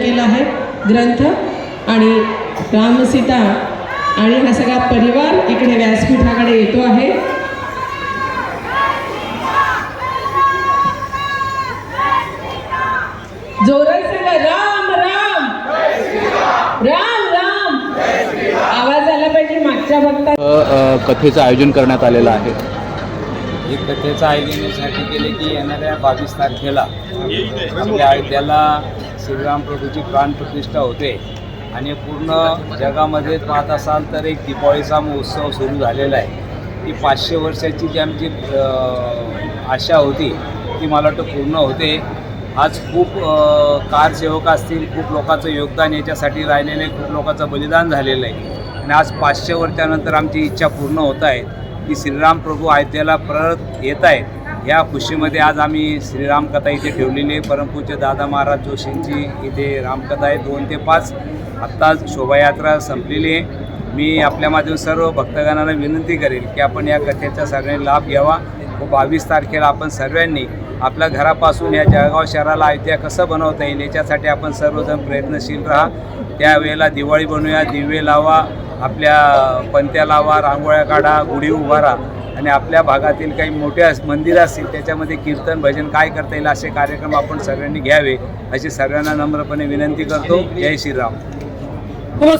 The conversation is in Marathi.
केलं आहे ग्रंथ आणि रामसीता आणि हा सगळा परिवार इकडे व्यासपीठाकडे येतो आहे. जोरा राम राम. राम राम. आवाज आला पाहिजे मागच्या भक्ता कथेचं आयोजन करण्यात आलेलं आहे. हे कथेचं आयोजन यासाठी केले की येणाऱ्या बावीस तारखेला आपल्या अयोध्याला श्रीराम प्रभूची प्राणप्रतिष्ठा होते. आणि पूर्ण जगामध्ये पाहत असाल तर एक दिवाळीचा महोत्सव सुरू झालेला आहे. ती पाचशे वर्षाची जी आमची आशा होती ती मला वाटतं पूर्ण होते. आज खूप कार कारसेवक असतील खूप लोकांचं योगदान याच्यासाठी राहिलेलं आहे खूप लोकांचं बलिदान झालेलं आहे. आणि आज पाचशे वर्षानंतर आमची इच्छा पूर्ण होत आहे की श्रीराम प्रभू अयोध्येला परत येत आहेत. या खुशीमध्ये आज आम्ही श्रीराम कथा इथे ठेवलेली आहे. परमपूज्य दादा महाराज जोशींची इथे रामकथा आहे. दोन ते पाच आत्ता शोभायात्रा संपलेली आहे. मी आपल्या माध्यम सर्व भक्तगणांना विनंती करेल की आपण या कथेचा सगळ्यांनी लाभ घ्यावा. व बावीस तारखेला आपण सर्वांनी आपल्या घरापासून या जळगाव शहराला अयोध्या कसं बनवता येईल याच्यासाठी आपण सर्वजण प्रयत्नशील राहा. त्यावेळेला दिवाळी बनवूया दिवे लावा आपल्या पंत्या लावा रांगोळ्या काढा गुढी उभारा आणि आपल्या भागातील काही मोठे अस- मंदिरं असतील त्याच्यामध्ये कीर्तन भजन काय करता येईल असे कार्यक्रम आपण सगळ्यांनी घ्यावे अशी सर्वांना नम्रपणे विनंती करतो. जय श्रीराम. हो,